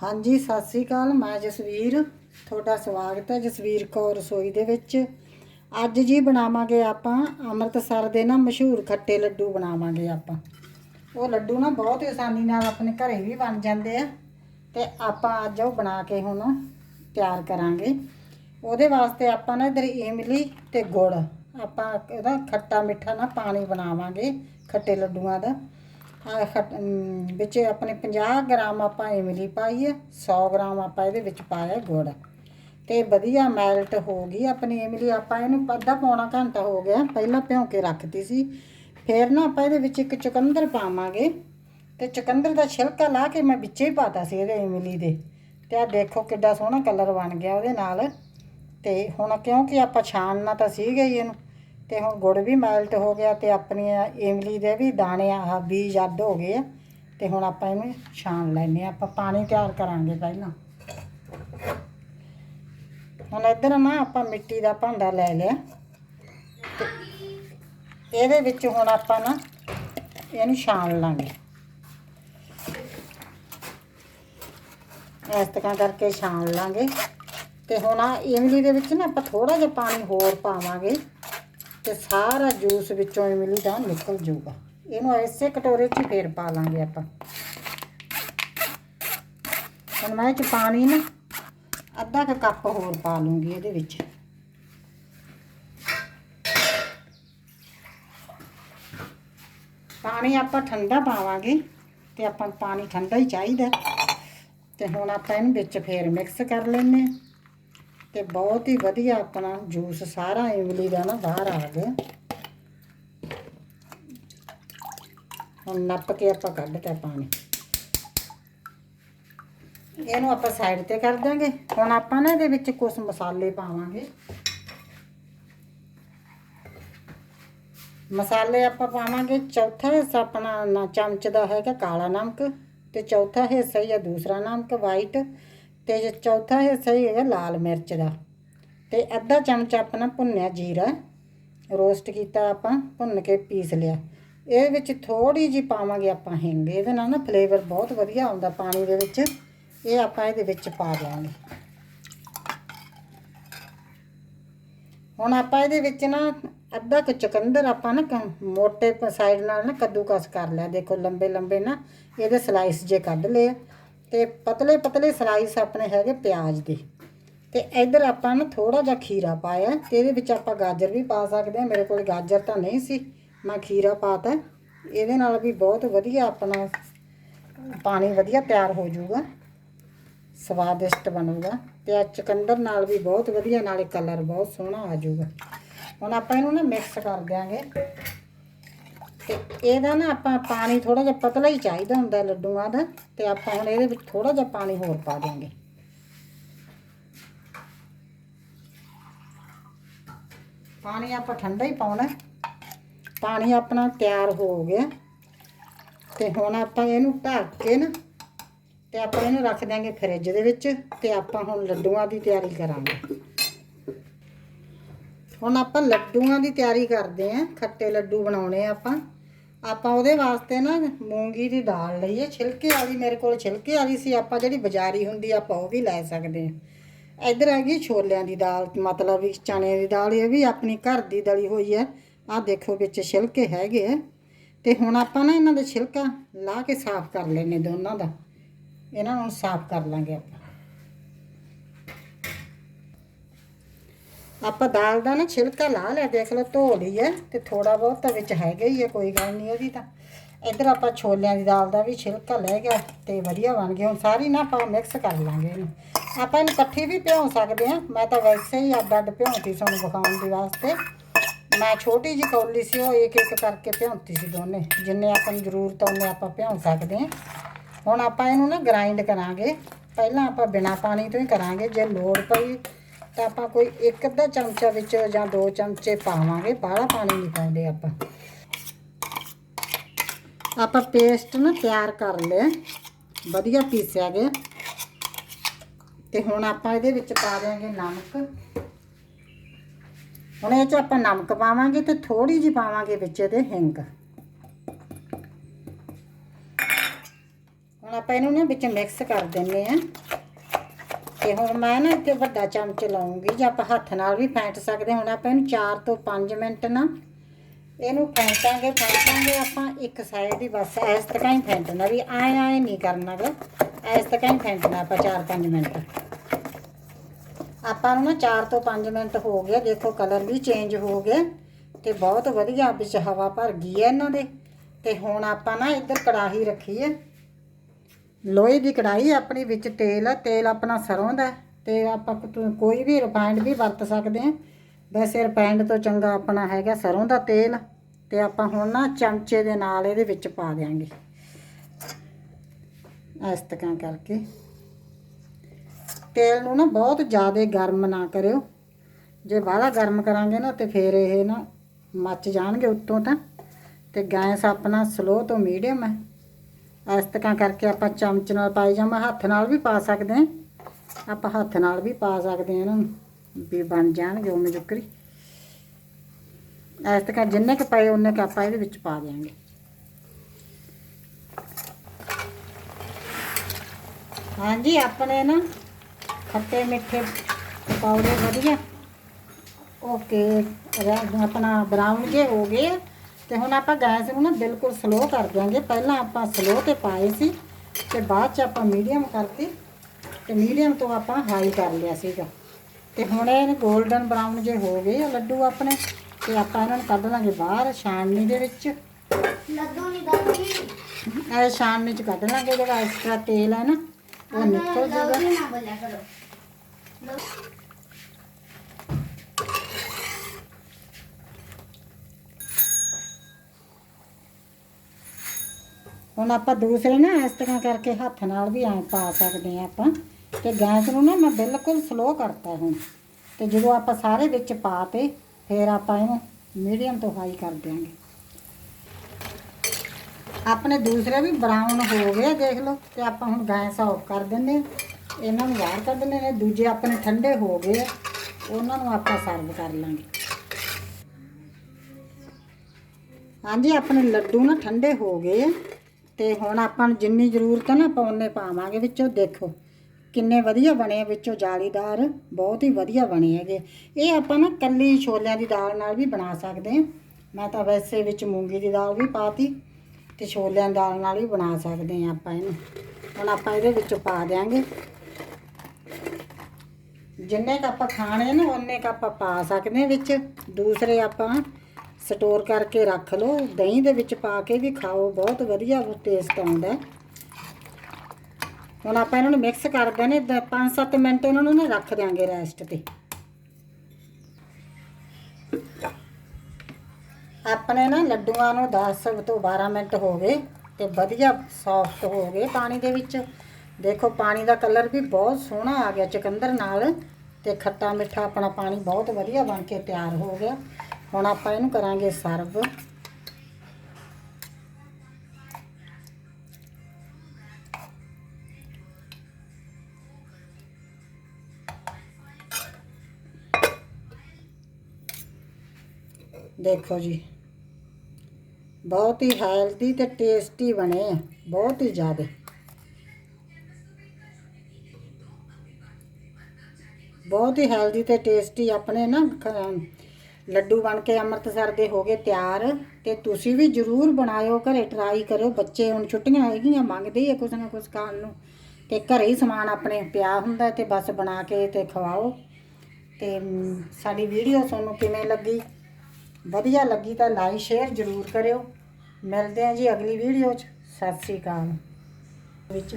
ਹਾਂਜੀ, ਸਤਿ ਸ੍ਰੀ ਅਕਾਲ। ਮੈਂ ਜਸਵੀਰ। ਤੁਹਾਡਾ ਸਵਾਗਤ ਹੈ ਜਸਵੀਰ ਕੌਰ ਰਸੋਈ ਦੇ ਵਿੱਚ। ਅੱਜ ਜੀ ਬਣਾਵਾਂਗੇ ਆਪਾਂ ਅੰਮ੍ਰਿਤਸਰ ਦੇ ਨਾ ਮਸ਼ਹੂਰ ਖੱਟੇ ਲੱਡੂ ਬਣਾਵਾਂਗੇ ਆਪਾਂ। ਉਹ ਲੱਡੂ ਨਾ ਬਹੁਤ ਹੀ ਆਸਾਨੀ ਨਾਲ ਆਪਣੇ ਘਰੇ ਵੀ ਬਣ ਜਾਂਦੇ ਆ ਤੇ ਆਪਾਂ ਅੱਜ ਉਹ ਬਣਾ ਕੇ ਹੁਣ ਤਿਆਰ ਕਰਾਂਗੇ। ਉਹਦੇ ਵਾਸਤੇ ਆਪਾਂ ਨਾ ਇਧਰ ਇਮਲੀ ਤੇ ਗੁੜ, ਆਪਾਂ ਉਹਦਾ ਖੱਟਾ ਮਿੱਠਾ ਨਾ ਪਾਣੀ ਬਣਾਵਾਂਗੇ ਖੱਟੇ ਲੱਡੂਆਂ ਦਾ। ਵਿੱਚ ਆਪਣੇ 50 ਗ੍ਰਾਮ ਆਪਾਂ ਇਮਲੀ ਪਾਈ ਹੈ 100 ਗ੍ਰਾਮ ਆਪਾਂ ਇਹਦੇ ਵਿੱਚ ਪਾਇਆ ਗੁੜ। ਤੇ ਵਧੀਆ ਮੈਲਟ ਹੋ ਗਈ ਆਪਣੀ ਇਮਲੀ, ਆਪਾਂ ਇਹਨੂੰ ਅੱਧਾ ਪੌਣਾ ਘੰਟਾ ਹੋ ਗਿਆ ਪਹਿਲਾਂ ਭਿਉਂ ਕੇ ਰੱਖਤੀ ਸੀ। ਫਿਰ ਨਾ ਆਪਾਂ ਇਹਦੇ ਵਿੱਚ ਇੱਕ ਚੁਕੰਦਰ ਪਾਵਾਂਗੇ। ਤੇ ਚੁਕੰਦਰ ਦਾ ਛਿਲਕਾ ਲਾ ਕੇ ਮੈਂ ਵਿੱਚੇ ਹੀ ਪਾਤਾ ਸੀ ਇਹਦੇ ਇਮਲੀ ਦੇ। ਤੇ ਆ ਦੇਖੋ ਕਿੱਡਾ ਸੋਹਣਾ ਕਲਰ ਬਣ ਗਿਆ ਉਹਦੇ ਨਾਲ। ਤੇ ਹੁਣ ਕਿਉਂਕਿ ਆਪਾਂ ਛਾਣਨਾ ਤਾਂ ਸੀਗਾ ਹੀ ਇਹਨੂੰ ਤੇ ਹੁਣ ਗੁੜ ਵੀ ਮੈਲਟ ਹੋ ਗਿਆ ਤੇ ਆਪਣੀ ਇਮਲੀ ਦੇ ਵੀ ਦਾਣੇ ਆ ਬੀਜ ਅੱਡ ਹੋ ਗਏ ਆ। ਤੇ ਹੁਣ ਆਪਾਂ ਇਹਨੂੰ ਛਾਣ ਲੈਨੇ ਆ। ਆਪਾਂ ਪਾਣੀ ਤਿਆਰ ਕਰਾਂਗੇ ਪਹਿਲਾਂ। ਹੁਣ ਇੱਧਰ ਨਾ ਆਪਾਂ ਮਿੱਟੀ ਦਾ ਭਾਂਡਾ ਲੈ ਲਿਆ। ਇਹਦੇ ਵਿੱਚ ਹੁਣ ਆਪਾਂ ਨਾ ਇਹਨੂੰ ਛਾਣ ਲਾਂਗੇ। ਇਸ ਤਰ੍ਹਾਂ ਕਰਕੇ ਛਾਣ ਲਾਂਗੇ। ਤੇ ਹੁਣ ਆ ਇਮਲੀ ਦੇ ਵਿੱਚ ਨਾ ਆਪਾਂ ਥੋੜਾ ਜਿਹਾ ਪਾਣੀ ਹੋਰ ਪਾਵਾਂਗੇ। ਤੇ ਸਾਰਾ ਜੂਸ ਵਿੱਚੋਂ ਇਮਲੀ ਦਾ ਨਿਕਲ ਜਾਊਗਾ। ਇਹਨੂੰ ਐਸੇ ਕਟੋਰੇ 'ਚ ਹੀ ਫੇਰ ਪਾ ਲਾਂਗੇ ਆਪਾਂ। ਹੁਣ ਮੈਂ ਇਹ 'ਚ ਪਾਣੀ ਨਾ ਅੱਧਾ ਕੁ ਕੱਪ ਹੋਰ ਪਾ ਲੂੰਗੀ ਇਹਦੇ ਵਿੱਚ। ਪਾਣੀ ਆਪਾਂ ਠੰਡਾ ਪਾਵਾਂਗੇ ਤੇ ਆਪਾਂ ਪਾਣੀ ਠੰਡਾ ਹੀ ਚਾਹੀਦਾ। ਤੇ ਹੁਣ ਆਪਾਂ ਇਹਨੂੰ ਵਿੱਚ ਫੇਰ ਮਿਕਸ ਕਰ ਲੈਨੇ ਹਾਂ। ਤੇ ਬਹੁਤ ਹੀ ਵਧੀਆ ਆਪਣਾ ਜੂਸ ਸਾਰਾ ਇਮਲੀ ਦਾ ਨਾ ਬਾਹਰ ਆ ਗਿਆ। ਹੁਣ ਨੱਪ ਕੇ ਆਪਾਂ ਕੱਢਤਾ ਪਾਣੀ। ਇਹਨੂੰ ਆਪਾਂ ਸਾਈਡ ਤੇ ਕਰ ਦਾਂਗੇ ਹੁਣ ਆਪਾਂ ਨਾ ਇਹਦੇ ਵਿੱਚ ਕੁਝ ਮਸਾਲੇ ਪਾਵਾਂਗੇ। ਮਸਾਲੇ ਆਪਾਂ ਪਾਵਾਂਗੇ। ਚੌਥਾ ਹਿੱਸਾ ਆਪਣਾ ਨਾ ਚਮਚ ਦਾ ਹੈਗਾ ਕਾਲਾ ਨਮਕ ਤੇ ਚੌਥਾ ਹਿੱਸਾ ਹੀ ਹੈ ਦੂਸਰਾ ਨਮਕ ਵਾਈਟ ਤੇ ਜੇ ਚੌਥਾ ਹਿੱਸਾ ਹੀ ਹੈਗਾ ਲਾਲ ਮਿਰਚ ਦਾ। ਤੇ ਅੱਧਾ ਚਮਚ ਆਪਣਾ ਭੁੰਨਿਆ ਜੀਰਾ ਰੋਸਟ ਕੀਤਾ ਆਪਾਂ, ਭੁੰਨ ਕੇ ਪੀਸ ਲਿਆ। ਇਹ ਵਿੱਚ ਥੋੜੀ ਜੀ ਪਾਵਾਂਗੇ ਆਪਾਂ ਹਿੰਗ, ਇਹਦੇ ਨਾਲ ਨਾ ਫਲੇਵਰ ਬਹੁਤ ਵਧੀਆ ਆਉਂਦਾ ਪਾਣੀ ਦੇ ਵਿੱਚ। ਇਹ ਆਪਾਂ ਇਹਦੇ ਵਿੱਚ ਪਾ ਦਿਆਂਗੇ ਹੁਣ ਆਪਾਂ ਇਹਦੇ ਵਿੱਚ ਨਾ ਅੱਧਾ ਕੁ ਚੁਕੰਦਰ ਆਪਾਂ ਨਾ ਮੋਟੇ ਸਾਈਡ ਨਾਲ ਨਾ ਕੱਦੂਕਸ ਕਰ ਲਿਆ। ਦੇਖੋ ਲੰਬੇ ਲੰਬੇ ਨਾ ਇਹਦੇ ਸਲਾਈਸ ਜੇ ਕੱਢ ਲਏ ਤੇ ਪਤਲੇ ਪਤਲੇ ਸਲਾਈਸ ਆਪਣੇ ਹੈਗੇ ਪਿਆਜ਼ ਦੇ। ਤੇ ਇੱਧਰ ਆਪਾਂ ਨਾ ਥੋੜਾ ਜਿਹਾ ਖੀਰਾ ਪਾਇਆ ਤੇ ਇਹਦੇ ਵਿੱਚ ਆਪਾਂ ਗਾਜਰ ਵੀ ਪਾ ਸਕਦੇ ਹਾਂ। ਮੇਰੇ ਕੋਲ ਗਾਜਰ ਤਾਂ ਨਹੀਂ ਸੀ, ਮੈਂ ਖੀਰਾ ਪਾਤਾ ਇਹਦੇ ਨਾਲ ਵੀ ਬਹੁਤ ਵਧੀਆ ਆਪਣਾ ਪਾਣੀ ਵਧੀਆ ਤਿਆਰ ਹੋ ਜਾਊਗਾ, ਸਵਾਦਿਸ਼ਟ ਬਣੂਗਾ ਤੇ ਆ ਚੁਕੰਦਰ ਨਾਲ ਵੀ ਬਹੁਤ ਵਧੀਆ, ਨਾਲੇ ਕਲਰ ਬਹੁਤ ਸੋਹਣਾ ਆ ਜਾਊਗਾ। ਹੁਣ ਆਪਾਂ ਇਹਨੂੰ ਨਾ ਮਿਕਸ ਕਰ ਦਿਆਂਗੇ। ਤੇ ਇਹਦਾ ਨਾ ਆਪਾਂ ਪਾਣੀ ਥੋੜਾ ਜਿਹਾ ਪਤਲਾ ਹੀ ਚਾਹੀਦਾ ਹੁੰਦਾ ਲੱਡੂਆਂ ਦਾ ਤੇ ਆਪਾਂ ਹੁਣ ਇਹਦੇ ਵਿੱਚ ਥੋੜਾ ਜਿਹਾ ਪਾਣੀ ਹੋਰ ਪਾ ਦਿਆਂਗੇ। ਪਾਣੀ ਆਪਾਂ ਠੰਡਾ ਹੀ ਪਾਉਣਾ ਪਾਣੀ ਆਪਣਾ ਤਿਆਰ ਹੋ ਗਿਆ। ਤੇ ਹੁਣ ਆਪਾਂ ਇਹਨੂੰ ਢੱਕ ਕੇ ਨਾ ਤੇ ਆਪਾਂ ਇਹਨੂੰ ਰੱਖ ਦਿਆਂਗੇ ਫਰਿੱਜ ਦੇ ਵਿੱਚ ਤੇ ਆਪਾਂ ਹੁਣ ਲੱਡੂਆਂ ਦੀ ਤਿਆਰੀ ਕਰਾਂਗੇ। ਹੁਣ ਆਪਾਂ ਲੱਡੂਆਂ ਦੀ ਤਿਆਰੀ ਕਰਦੇ ਆਂ ਖੱਟੇ ਲੱਡੂ ਬਣਾਉਣੇ ਆ ਆਪਾਂ। ਆਪਾਂ ਉਹਦੇ ਵਾਸਤੇ ਨਾ ਮੂੰਗੀ ਦੀ ਦਾਲ ਲਈ ਹੈ। ਛਿਲਕੇ ਵਾਲੀ ਮੇਰੇ ਕੋਲ ਛਿਲਕੇ ਵਾਲੀ ਸੀ। ਆਪਾਂ ਜਿਹੜੀ ਬਾਜ਼ਾਰੀ ਹੁੰਦੀ ਆਪਾਂ ਉਹ ਵੀ ਲੈ ਸਕਦੇ ਹਾਂ। ਇੱਧਰ ਹੈਗੀ ਛੋਲਿਆਂ ਦੀ ਦਾਲ, ਮਤਲਬ ਵੀ ਚਣੇ ਦੀ ਦਾਲ, ਇਹ ਵੀ ਆਪਣੀ ਘਰ ਦੀ ਦਲੀ ਹੋਈ ਹੈ। ਆਹ ਦੇਖੋ ਵਿੱਚ ਛਿਲਕੇ ਹੈਗੇ ਆ। ਤੇ ਹੁਣ ਆਪਾਂ ਨਾ ਇਹਨਾਂ ਦੇ ਛਿਲਕਾ ਲਾ ਕੇ ਸਾਫ਼ ਕਰ ਲੈਨੇ ਦੋਨਾਂ ਦਾ। ਇਹਨਾਂ ਨੂੰ ਸਾਫ਼ ਕਰ ਲਾਂਗੇ ਆਪਾਂ। ਆਪਾਂ ਦਾਲ ਦਾ ਨਾ ਛਿਲਕਾ ਲਾ ਲਿਆ, ਦੇਖ ਲਓ ਧੋ ਲਈ ਹੈ ਤੇ ਥੋੜਾ ਬਹੁਤ ਤਾਂ ਵਿੱਚ ਹੈਗਾ ਹੀ ਹੈ, ਕੋਈ ਗੱਲ ਨਹੀਂ ਉਹਦੀ ਤਾਂ। ਇੱਧਰ ਆਪਾਂ ਛੋਲਿਆਂ ਦੀ ਦਾਲ ਦਾ ਵੀ ਛਿਲਕਾ ਲੈ ਗਿਆ ਤੇ ਵਧੀਆ ਬਣ ਗਿਆ। ਹੁਣ ਸਾਰੀ ਨਾ ਆਪਾਂ ਮਿਕਸ ਕਰ ਲਾਂਗੇ ਇਹਨੂੰ। ਆਪਾਂ ਇਹਨੂੰ ਇਕੱਠੀ ਵੀ ਭਿਉਂ ਸਕਦੇ ਹਾਂ। ਮੈਂ ਤਾਂ ਵੈਸੇ ਹੀ ਅੱਡ ਅੱਡ ਭਿਉਂਤੀ ਸਾਨੂੰ ਵਿਖਾਉਣ ਦੇ ਵਾਸਤੇ। ਮੈਂ ਛੋਟੀ ਜਿਹੀ ਕੌਲੀ ਸੀ, ਉਹ ਇੱਕ ਇੱਕ ਕਰਕੇ ਭਿਉਂਤੀ ਸੀ ਦੋਨੇ। ਜਿੰਨੇ ਆਪਾਂ ਨੂੰ ਜ਼ਰੂਰਤ ਉਹਨੇ ਆਪਾਂ ਭਿਉਂ ਸਕਦੇ ਹਾਂ। ਹੁਣ ਆਪਾਂ ਇਹਨੂੰ ਨਾ ਗ੍ਰਾਈਂਡ ਕਰਾਂਗੇ। ਪਹਿਲਾਂ ਆਪਾਂ ਬਿਨਾ ਪਾਣੀ ਤੋਂ ਹੀ ਕਰਾਂਗੇ। ਜੇ ਲੋੜ ਪਈ ਤਾਂ ਆਪਾਂ ਕੋਈ ਇੱਕ ਅੱਧਾ ਚਮਚਾ ਵਿੱਚ ਜਾਂ ਦੋ ਚਮਚੇ ਪਾਵਾਂਗੇ। ਬਾਹਲਾ ਪਾਣੀ ਨਹੀਂ ਪਾਉਂਦੇ ਆਪਾਂ। ਆਪਾਂ ਪੇਸਟ ਨਾ ਤਿਆਰ ਕਰ ਲਿਆ। ਵਧੀਆ ਪੀਸਿਆ ਗਿਆ। ਤੇ ਹੁਣ ਆਪਾਂ ਇਹਦੇ ਵਿੱਚ ਪਾ ਦਿਆਂਗੇ ਨਮਕ। ਹੁਣ ਇਹ ਚ ਆਪਾਂ ਨਮਕ ਪਾਵਾਂਗੇ ਤੇ ਥੋੜੀ ਜਿਹੀ ਪਾਵਾਂਗੇ ਵਿੱਚ ਇਹਦੇ ਹਿੰਗ। ਹੁਣ ਆਪਾਂ ਆਪਾਂ ਇਹਨੂੰ ਨਾ ਵਿੱਚ ਮਿਕਸ ਕਰ ਦਿੰਨੇ ਆ। ਤੇ ਹੁਣ ਮੈਂ ਨਾ ਇੱਥੇ ਵੱਡਾ ਚਮਚ ਲਾਉਂਗੀ, ਜੇ ਆਪਾਂ ਹੱਥ ਨਾਲ ਵੀ ਫੈਂਟ ਸਕਦੇ ਹੁਣ ਆਪਾਂ ਇਹਨੂੰ 4 ਤੋਂ 5 ਮਿੰਟ ਨਾ ਇਹਨੂੰ ਫੈਂਟਾਂਗੇ ਫੈਂਟਾਂਗੇ ਆਪਾਂ ਇੱਕ ਸਾਈਡ ਹੀ, ਬਸ ਇਸ ਤਰ੍ਹਾਂ ਹੀ ਫੈਂਟਣਾ ਵੀ ਆਏ ਆਏ ਨਹੀਂ ਕਰਨਾ ਗਾ। ਇਸ ਤਰ੍ਹਾਂ ਹੀ ਫੈਂਟਣਾ ਆਪਾਂ 4-5 ਮਿੰਟ। ਆਪਾਂ ਨੂੰ ਨਾ 4 ਤੋਂ 5 ਮਿੰਟ ਹੋ ਗਏ, ਦੇਖੋ ਕਲਰ ਵੀ ਚੇਂਜ ਹੋ ਗਿਆ ਤੇ ਬਹੁਤ ਵਧੀਆ ਵਿੱਚ ਹਵਾ ਭਰ ਗਈ ਹੈ ਇਹਨਾਂ ਦੇ। ਤੇ ਹੁਣ ਆਪਾਂ ਨਾ ਇੱਧਰ ਕੜਾਹੀ ਰੱਖੀ ਹੈ। ਲੋਹੇ ਦੀ ਕੜਾਹੀ ਆਪਣੀ ਵਿੱਚ ਤੇਲ ਹੈ ਤੇਲ ਆਪਣਾ ਸਰੋਂ ਦਾ ਹੈ ਤੇ ਆਪਾਂ ਕੋਈ ਵੀ ਰਿਫਾਈਂਡ ਵੀ ਵਰਤ ਸਕਦੇ ਹਾਂ। ਵੈਸੇ ਰਿਫਾਈਂਡ ਤੋਂ ਚੰਗਾ ਆਪਣਾ ਹੈਗਾ ਸਰੋਂ ਦਾ ਤੇਲ ਤੇ ਆਪਾਂ ਹੁਣ ਨਾ ਚਮਚੇ ਦੇ ਨਾਲ ਇਹਦੇ ਵਿੱਚ ਪਾ ਦਿਆਂਗੇ। ਇਸ ਤਰ੍ਹਾਂ ਕਰਕੇ। ਤੇਲ ਨੂੰ ਨਾ ਬਹੁਤ ਜ਼ਿਆਦਾ ਗਰਮ ਨਾ ਕਰਿਓ। ਜੇ ਬਾਹਲਾ ਗਰਮ ਕਰਾਂਗੇ ਨਾ ਤੇ ਫਿਰ ਇਹ ਨਾ ਮੱਚ ਜਾਣਗੇ ਉੱਤੋਂ ਤਾਂ। ਤੇ ਗੈਸ ਆਪਣਾ ਸਲੋ ਤੋਂ ਮੀਡੀਅਮ ਹੈ। ਇਸ ਤਰ੍ਹਾਂ ਕਰਕੇ ਆਪਾਂ ਚਮਚ ਨਾਲ ਪਾਈ ਜਾਵਾਂ ਹੱਥ ਨਾਲ ਵੀ ਪਾ ਸਕਦੇ ਹਾਂ। ਆਪਾਂ ਹੱਥ ਨਾਲ ਵੀ ਪਾ ਸਕਦੇ ਹਾਂ ਇਹਨਾਂ ਨੂੰ, ਵੀ ਬਣ ਜਾਣਗੇ ਉਵੇਂ ਜੁਕਰੀ ਇਸ ਤਰ੍ਹਾਂ ਜਿੰਨੇ ਕ ਪਏ ਉਹਨੇ ਕ ਆਪਾਂ ਇਹਦੇ ਵਿੱਚ ਪਾ ਦਿਆਂਗੇ। ਹਾਂਜੀ, ਆਪਣੇ ਨਾ ਖੱਟੇ ਮਿੱਠੇ ਪਕੌੜੇ ਵਧੀਆ। ਓਕੇ ਰ- ਆਪਣਾ ਬਰਾਊਨ ਜੇ ਹੋ ਗਏ ਤੇ ਹੁਣ ਆਪਾਂ ਗੈਸ ਨੂੰ ਨਾ ਬਿਲਕੁਲ ਸਲੋ ਕਰ ਦਿਆਂਗੇ। ਪਹਿਲਾਂ ਆਪਾਂ ਸਲੋ ਤੇ ਪਾਏ ਸੀ ਤੇ ਬਾਅਦ ਚ ਆਪਾਂ ਮੀਡੀਅਮ ਕਰਤੀ ਤੇ ਮੀਡੀਅਮ ਤੋਂ ਆਪਾਂ ਹਾਈ ਕਰ ਲਿਆ ਸੀਗਾ। ਤੇ ਹੁਣ ਇਹ 골ਡਨ ਬਰਾਊਨ ਜੇ ਹੋ ਗਏ ਆ ਲੱਡੂ ਆਪਣੇ ਤੇ ਆਪਾਂ ਇਹਨਾਂ ਨੂੰ ਕੱਢ ਲਾਂਗੇ ਬਾਹਰ ਛਾਣਨੀ ਦੇ ਵਿੱਚ। ਲੱਡੂ ਨਹੀਂ ਦਾਦੀ ਇਹ ਛਾਣਨੀ ਚ ਕੱਢ ਲਾਂਗੇ ਜਿਹੜਾ ਐਕਸਟਰਾ ਤੇਲ ਹੈ ਨਾ ਉਹ ਨਿਕਲ ਜਾਊਗਾ। ਲੱਡੂ ਨਾ ਬੋਲਿਆ ਕਰੋ। ਹੁਣ ਆਪਾਂ ਦੂਸਰੇ ਨਾ ਇਸ ਤਰ੍ਹਾਂ ਕਰਕੇ ਹੱਥ ਨਾਲ ਵੀ ਐਂ ਪਾ ਸਕਦੇ ਆ ਆਪਾਂ। ਤੇ ਗੈਸ ਨੂੰ ਨਾ ਮੈਂ ਬਿਲਕੁਲ ਸਲੋ ਕਰਤਾ ਹੁਣ। ਤੇ ਜਦੋਂ ਆਪਾਂ ਸਾਰੇ ਵਿੱਚ ਪਾ ਤੇ ਫਿਰ ਆਪਾਂ ਇਹਨੂੰ ਮੀਡੀਅਮ ਤੋਂ ਹਾਈ ਕਰ ਦਿਆਂਗੇ। ਆਪਣੇ ਦੂਸਰੇ ਵੀ ਬਰਾਊਨ ਹੋ ਗਏ, ਦੇਖ ਲਓ। ਤੇ ਆਪਾਂ ਹੁਣ ਗੈਸ ਆਫ ਕਰ ਦਿੰਦੇ ਆ ਇਹਨਾਂ ਨੂੰ ਬਾਹਰ ਕੱਢ ਦਿੰਦੇ ਨੇ। ਦੂਜੇ ਆਪਣੇ ਠੰਡੇ ਹੋ ਗਏ ਆ। ਉਹਨਾਂ ਨੂੰ ਆਪਾਂ ਸਰਵ ਕਰ ਲਾਂਗੇ। ਹਾਂਜੀ, ਆਪਣੇ ਲੱਡੂ ਨਾ ਠੰਡੇ ਹੋ ਗਏ ਆ। ਤੇ ਹੁਣ ਆਪਾਂ ਨੂੰ ਜਿੰਨੀ ਜ਼ਰੂਰਤ ਹੈ ਨਾ, ਆਪਾਂ ਉਨੇ ਪਾਵਾਂਗੇ ਵਿੱਚੋਂ। ਦੇਖੋ, ਕਿੰਨੇ ਵਧੀਆ ਬਣੇ ਆ ਵਿੱਚੋਂ ਜਾਲੀਦਾਰ, ਬਹੁਤ ਹੀ ਵਧੀਆ ਬਣੇ ਹੈਗੇ। ਇਹ ਆਪਾਂ ਨਾ ਕੱਲੀ ਛੋਲਿਆਂ ਦੀ ਦਾਲ ਨਾਲ ਵੀ ਬਣਾ ਸਕਦੇ ਹਾਂ ਮੈਂ ਤਾਂ ਵੈਸੇ ਵਿੱਚ ਮੂੰਗੀ ਦੀ ਦਾਲ ਵੀ ਪਾਤੀ ਤੇ ਛੋਲਿਆਂ ਦੀ ਦਾਲ ਨਾਲ ਵੀ ਬਣਾ ਸਕਦੇ ਹਾਂ ਆਪਾਂ ਇਹਨੂੰ। ਹੁਣ ਆਪਾਂ ਇਹਦੇ ਵਿੱਚ ਪਾ ਦਿਆਂਗੇ। ਜਿੰਨੇ ਕ ਆਪਾਂ ਖਾਣੇ ਨੇ ਉਹਨੇ ਕ ਆਪਾਂ ਪਾ ਸਕਦੇ ਹਾਂ ਵਿੱਚ। ਦੂਸਰੇ ਆਪਾਂ ਸਟੋਰ ਕਰਕੇ ਰੱਖ ਲਓ। ਦਹੀਂ ਦੇ ਵਿੱਚ ਪਾ ਕੇ ਵੀ ਖਾਓ। ਬਹੁਤ ਵਧੀਆ ਟੇਸਟ ਆਉਂਦਾ। ਹੁਣ ਆਪਾਂ ਇਹਨਾਂ ਨੂੰ ਮਿਕਸ ਕਰ ਦੇਣੇ। 5-7 ਮਿੰਟ ਇਹਨਾਂ ਨੂੰ ਨਾ ਰੱਖ ਦਿਆਂਗੇ ਰੈਸਟ ਤੇ। ਆਪਣੇ ਨਾ ਲੱਡੂਆਂ ਨੂੰ 10 ਤੋਂ 12 ਮਿੰਟ ਹੋ ਗਏ ਤੇ ਵਧੀਆ ਸੌਫਟ ਹੋ ਗਏ ਪਾਣੀ ਦੇ ਵਿੱਚ। ਦੇਖੋ, ਪਾਣੀ ਦਾ ਕਲਰ ਵੀ ਬਹੁਤ ਸੋਹਣਾ ਆ ਗਿਆ ਚਕੰਦਰ ਨਾਲ ਤੇ ਖੱਟਾ ਮਿੱਠਾ ਆਪਣਾ ਪਾਣੀ ਬਹੁਤ ਵਧੀਆ ਬਣ ਕੇ ਤਿਆਰ ਹੋ ਗਿਆ। ਹੁਣ ਆਪਾਂ ਇਹਨੂੰ ਕਰਾਂਗੇ ਸਰਵ। ਦੇਖੋ ਜੀ, ਬਹੁਤ ਹੀ ਹੈਲਦੀ ਤੇ ਟੇਸਟੀ ਬਣੇ ਆ, ਬਹੁਤ ਹੀ ਜ਼ਿਆਦਾ। ਬਹੁਤ ਹੀ ਹੈਲਦੀ ਤੇ ਟੇਸਟੀ ਆਪਣੇ ਨਾ ਖ- ਲੱਡੂ ਬਣ ਕੇ ਅੰਮ੍ਰਿਤਸਰ ਦੇ ਹੋ ਗਏ ਤਿਆਰ ਤੇ ਤੁਸੀਂ ਵੀ ਜਰੂਰ ਬਣਾਇਓ, ਘਰੇ ਟਰਾਈ ਕਰਿਓ। ਬੱਚੇ ਹੁਣ ਛੁੱਟੀਆਂ ਹੈਗੀਆਂ, ਮੰਗਦੇ ਹੀ ਆ ਕੁਛ ਨਾ ਕੁਛ ਖਾਣ ਨੂੰ। ਤੇ ਘਰੇ ਹੀ ਸਮਾਨ ਆਪਣੇ ਪਿਆ ਹੁੰਦਾ ਤੇ ਬਸ ਬਣਾ ਕੇ ਤੇ ਖਵਾਓ। ਤੇ ਸਾਡੀ ਵੀਡੀਓ ਤੁਹਾਨੂੰ ਕਿਵੇਂ ਲੱਗੀ? ਵਧੀਆ ਲੱਗੀ ਤਾਂ ਲਾਈਕ ਸ਼ੇਅਰ ਜ਼ਰੂਰ ਕਰਿਓ। ਮਿਲਦੇ ਹਾਂ ਜੀ ਅਗਲੀ ਵੀਡੀਓ 'ਚ। ਸਤਿ ਸ੍ਰੀ ਅਕਾਲ। ਵਿੱਚ